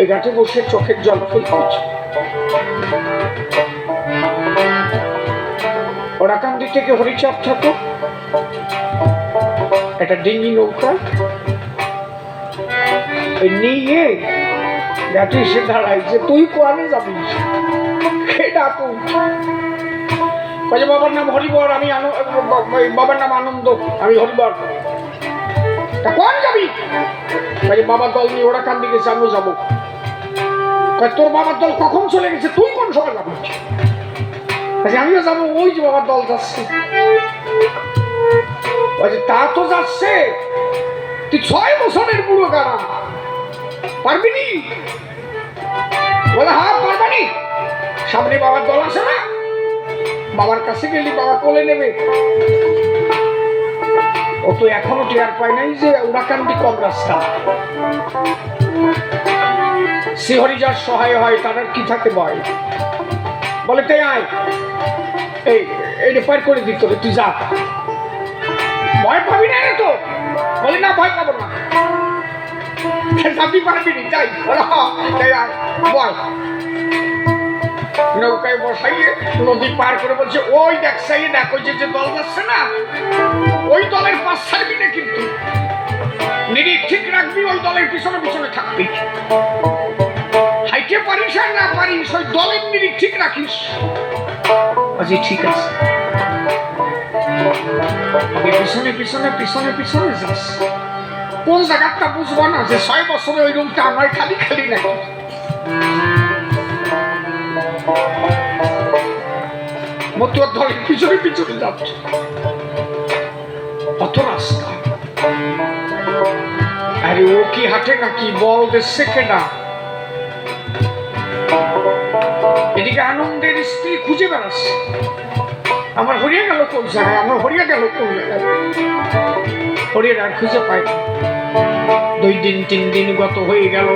এই ঘাটে বসে চোখের জল ফেলতেছে ওরাকান্দি থেকে হরিচাঁদ ঠাকুর, একটা ডিঙ্গি নৌকা নিয়ে ঘাটে এসে দাঁড়ায় যে তুই কোয়ানে যাবি? সেটা তুই বাবার নাম হরিবর, আমি বাবার নাম আনন্দ, আমি হরিবর। তা কোন যাবি? কাজে বাবার দল নিয়ে ওরা কান্দি গেছে, আমিও যাব। তোর বাবার দল কখন চলে গেছে? তুই কোন সময় যাবি? আমিও যাব, ওই যে বাবার দল যাচ্ছে। কাজে তা তো যাচ্ছে। তুই ছয় বছরের বুড়ো গানা পারবি নি? বলে হ্যাঁ পারবানি সামনে বাবার দল আছে না? বাবার কাছে গেলি বাবা কোলে নেবে। ও তো এখনও টের পায় নাই যে ওরা উড়াকান্দি কম রাস্তা শ্রীহরি যার সহায় হয় তার আর কি থাকে ভয় বলে তাই আয়। এই এটা পার করে দিত তুই যা। ভয় পাবি না তো? বলে না ভয় পাবো না। বলে, "হ্যাঁ, তাই আয় বল। নৌকায় বসাইয়ে নদী পার করে বলছে ওই দেখ সাইয়ে দেখ ওই যে দল যাচ্ছে না ওই দলের পাশ ছাড়বি কিন্তু। নিরিখ ঠিক রাখবি ওই দলের পিছনে পিছনে থাকবি। পারিস আর না পারিস ওই দলের নিরিখ ঠিক রাখিস। আজি ঠিক আছে। পিছনে পিছনে পিছনে পিছনে যাস। কোন জায়গাটা বুঝব না যে ছয় বছরে ওই রুমটা আমার খালি খালি নাকি মতুয়ার দলের পিছনে পিছনে যাচ্ছে। কত রাস্তা। আরে ও কি হাঁটে নাকি? বল দিচ্ছে কেনা এদিকে আনন্দের স্ত্রী খুঁজে বেড়াচ্ছে আমার হরিয়া গেল কোন জায়গায়? আমার হরিয়া গেল কোন জায়গায়? হরিয়ার আর খুঁজে পাই দুই দিন, তিন দিন গত হয়ে গেল।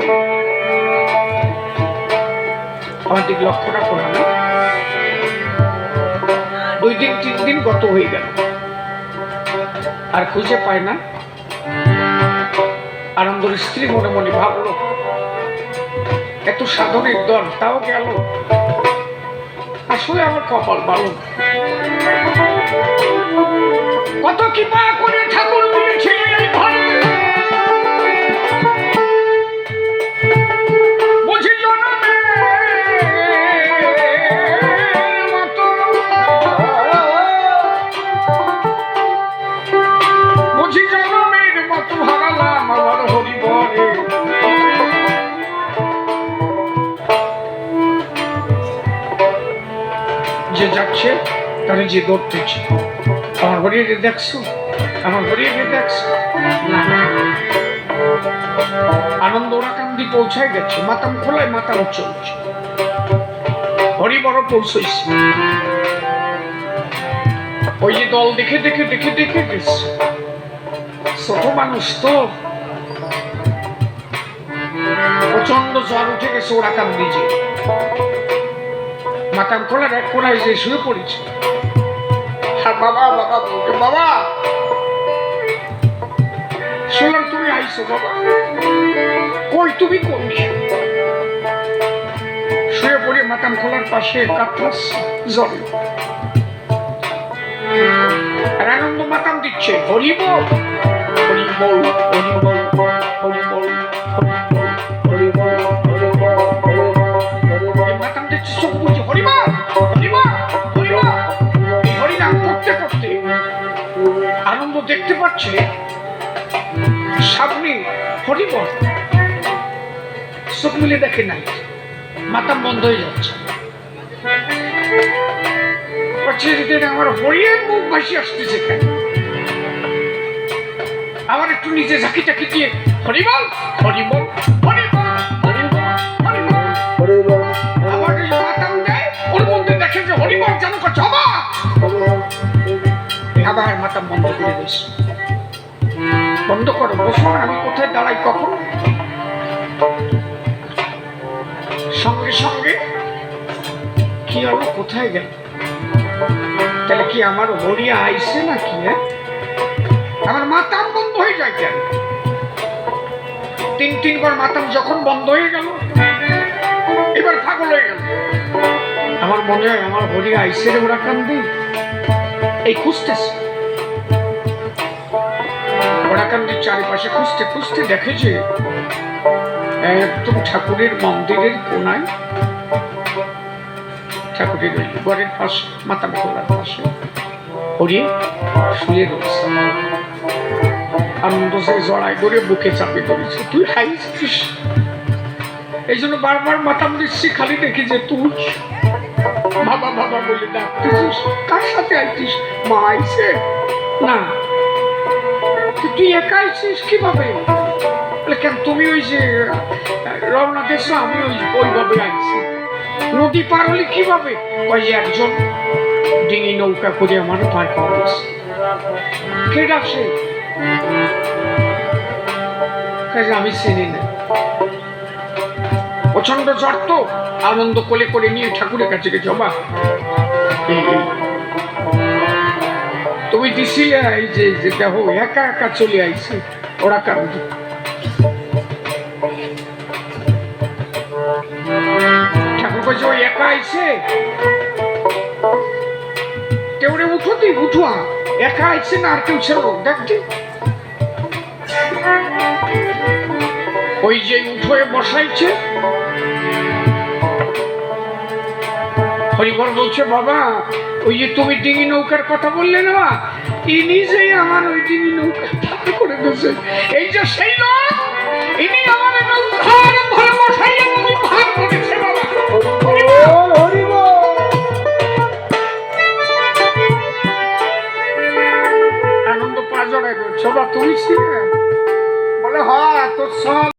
আমার দিক লক্ষ্যটা করা না দুই দিন, তিন দিন গত হয়ে গেল। আর খুঁজে পায় না। আনন্দর স্ত্রী মনে মনে ভাবলো, এত সাধনের দল, তাও গেল। আসলে আমার কপাল ভালো কত কত কৃপা করে ঠাকুর দিয়েছিলেন এই যাচ্ছে তারা যে দৌড়তেছে আমার হরিয়ে দেখছ? আমার হরিয়ে দেখছ? আনন্দ ওরাকান্দি পৌঁছায় গেছে। মাতাম খোলায় মাতাম চলছে। হরি বড় পৌঁছইছে। ওই যে দল দেখে দেখে দেখে দেখে গেছে। ছোট মানুষ তো। প্রচণ্ড জ্বর উঠে গেছে ওরাকান্দি যে। মাতাম খোলার এক কোনায় যে শুয়ে পড়েছে। আর বাবা বাবা বলতে বাবা শুনলাম তুমি আইছো বাবা। কই তুমি, কই? শুয়ে পড়ে মাতাম খোলার পাশে কাতরাস জল। আর আনন্দ মাতাম দিচ্ছে হরিব হরিব হরিব করতে আনন্দ দেখতে পাচ্ছে সামনে হরিবল চোখ মিলে দেখে নাই মাথা বন্ধ হয়ে যাচ্ছে। আমার হরিয়ের মুখ ভাসি আসতেছে কেন? আবার একটু নিজে ঝাঁকি টাকি দিয়ে হরিবল হরিবল হরিবল হরিবল হরিবল। এই মাতাম দেয় ওর মধ্যে দেখে যে হরিবল যেন করছে বন্ধ করে, বসো। আমি কোথায় দাঁড়াই কখন? সঙ্গে সঙ্গে। কি হলো? কোথায় গেল? তাহলে কি আমার হরিয়া আইসে নাকি হ্যাঁ? আমার মাথা বন্ধ হয়ে যায় কেন? তিন তিন তিনবার মাতাম যখন বন্ধ হয়ে গেল, এবার পাগল হয়ে গেল। আমার মনে হয় আমার হরি আইসে ওরা কান্দি। এই খুঁজতেছে। ওরাকান্দির চারিপাশে খুঁজতে খুঁজতে দেখে যে একদম ঠাকুরের মন্দিরের কোনায় ঠাকুরের ওই ঘরের পাশে মাতাম খোলার পাশে হরি শুয়ে রয়েছে। আনন্দ সে জড়াই করে বুকে চাপে ধরেছে, তুই হাইছিস এই জন্য বারবার মাতাম দিচ্ছি খালি দেখি যে তুই বাবা বাবা বলে ডাকতেছিস, কার সাথে আইছিস? মা আইছে? না। তুই একা কীভাবে? বলে, কেন তুমি ওই যে রওনা দেশে আমি ওই ওইভাবে আইছি। নদী পার হলে কীভাবে? ওই একজন ডিঙি নৌকা করে আমার পার করে দিয়েছে কে ডাকছে? আমি চিনি না। প্রচণ্ড জ্বর তো আনন্দ কোলে করে নিয়ে ঠাকুরের কাছে গেছে বাবা। তুমি দিছিলে এই যে যে একা একা চলে আইছে, ওরা কান্দি ঠাকুর কাছে ওই একা আইছে? কেউরে উঠো তুই উঠুয়া একা আইছে না আর কেউ ছিল দেখছি ওই যে উঠোয় বসাইছে হরিবর বলছে, বাবা, ওই যে তুমি ডিঙি নৌকার কথা বললে না ইনি যে আমার ওই ডিঙি নৌকা করে দিয়েছে এই যে সেই লোক, ইনি আমার